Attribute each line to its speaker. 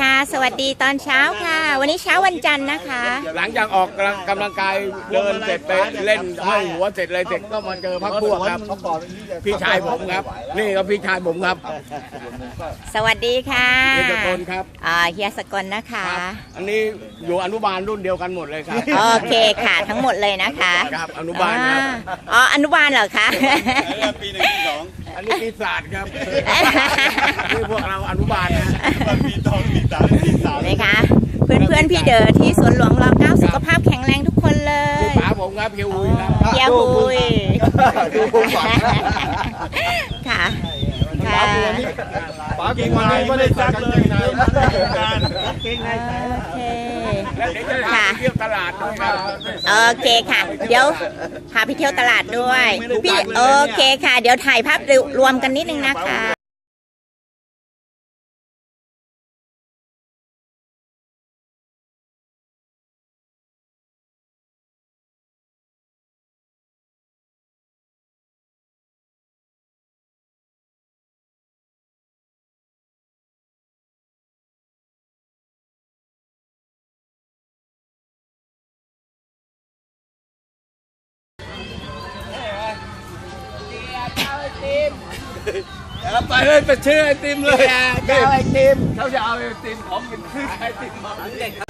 Speaker 1: ค่ะ สวัสดีตอนเช้าค่ะ วันนี้เช้าวันจันทร์นะคะ
Speaker 2: หลังจากออกกำลังกายเดินเสร็จไปเล่นห้อยหัวเสร็จอะไรเสร็จก็มาเจอพักพวกครับพี่ชายผมครับ นี่ก็พี่ชายผมครับ
Speaker 1: สวัสดีค่ะ
Speaker 2: เฮียตะโกนครับ
Speaker 1: อ่าเฮียสกลนะคะ
Speaker 2: ครับอันนี้อยู่อนุบาลรุ่นเดียวกันหมดเลยครับ
Speaker 1: โอเคค่ะทั้งหมดเลยนะคะ
Speaker 2: ครับอนุบาลครับ
Speaker 1: อ่าอ๋ออนุบาลเหรอคะ
Speaker 3: ปีหนึ่งปีสอง
Speaker 2: อันนี้ปีศาจครับนี่พวกเราอนุบาลนะ
Speaker 3: ปีสองปีสามปีสาม
Speaker 1: นี่ค่ะ เพื่อนเพื่อนๆพี่เด๋อที่สวนหลวงรอเก้าสุขภาพแข็งแรงทุกคนเล
Speaker 2: พี่
Speaker 1: ย
Speaker 2: ป๋าผมครับเฮียอุยครับ
Speaker 1: เฮียหุย
Speaker 3: ดูผมฝัน
Speaker 1: ค่ะค่ะ
Speaker 3: ป๋าเก่งมาไม่ได้ซักเลยนะการเก่งใน
Speaker 1: โอเค
Speaker 2: แล้วเดี๋ยวจะพาไปเที่ยวตลาดด้วยครับ
Speaker 1: โอเคค่ะ เดี๋ยวพาไปเที่ยวตลาดด้วยพี่โอเคค่ะ เดี๋ยวถ่ายภาพรวมกันนิดนึงนะคะ ติมเอา
Speaker 2: ไปเลยไปชื่อไอติมเลยจะเอาไอติมเขาจะเอาไอติมของเป็นชื่อไอติมมาเด็กครับ